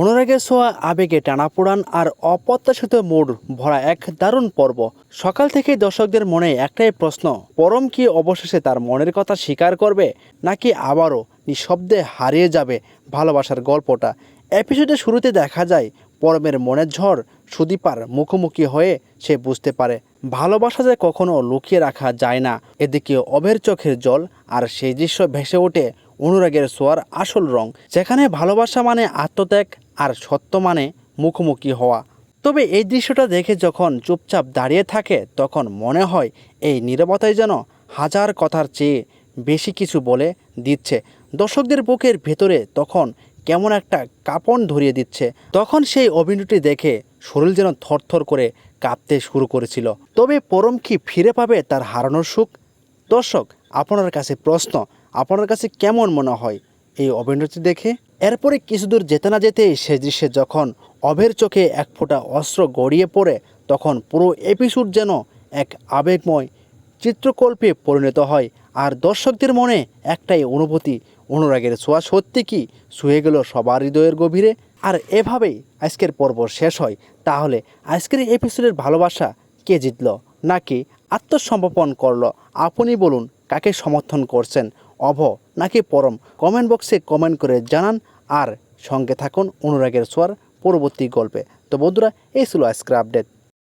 অনুরাগের ছোঁয়া, আবেগে টানাপোড়ান আর অপ্রত্যাশিত মোড় ভরা এক দারুণ পর্ব। সকাল থেকেই দর্শকদের মনে একটাই প্রশ্ন, পরম কি অবশেষে তার মনের কথা স্বীকার করবে, নাকি আবারও নিঃশব্দে হারিয়ে যাবে ভালোবাসার গল্পটা? এপিসোডের শুরুতে দেখা যায়, পরমের মনের ঝড় সুদীপার মুখোমুখি হয়ে সে বুঝতে পারে, ভালোবাসা যে কখনো লুকিয়ে রাখা যায় না। এদিকে অভের চোখের জল আর সেই দৃশ্য ভেসে ওঠে অনুরাগের সোয়ার আসল রং, যেখানে ভালোবাসা মানে আত্মত্যাগ আর সত্য মানে মুখোমুখি হওয়া। তবে এই দৃশ্যটা দেখে যখন চুপচাপ দাঁড়িয়ে থাকে, তখন মনে হয় এই নীরবতাই যেন হাজার কথার চেয়ে বেশি কিছু বলে দিচ্ছে। দর্শকদের বুকের ভেতরে তখন কেমন একটা কাঁপন ধরিয়ে দিচ্ছে। তখন সেই অভিনয়টি দেখে শরীর যেন থরথর করে কাঁপতে শুরু করেছিল। তবে পরম কি ফিরে পাবে তার হারানোর সুখ? দর্শক, আপনার কাছে প্রশ্ন আপনার কাছে কেমন মনে হয়? এই অভিনয়টি দেখে? এরপরে কিছু দূর যেতে না যেতেই সে দৃশ্যে যখন অভের চোখে এক ফোঁটা অস্ত্র গড়িয়ে পড়ে, তখন পুরো এপিসোড যেন এক আবেগময় চিত্রকল্পে পরিণত হয়। আর দর্শকদের মনে একটাই অনুভূতি, অনুরাগের ছোঁয়া সত্যি কি? শুয়ে গেল সবার হৃদয়ের গভীরে। আর এভাবেই আজকের পর্ব শেষ হয়। তাহলে আজকের এপিসোডের ভালোবাসা কে জিতল? নাকি আত্মসমর্পণ করল? আপনি বলুন, কাকে সমর্থন করছেন? অভ নাকি পরম? কমেন্ট বক্সে কমেন্ট করে জানান। আর সঙ্গে থাকুন অনুরাগের সোয়ার পরবর্তী গল্পে। তো বন্ধুরা, এই ছিল আজকের আপডেট।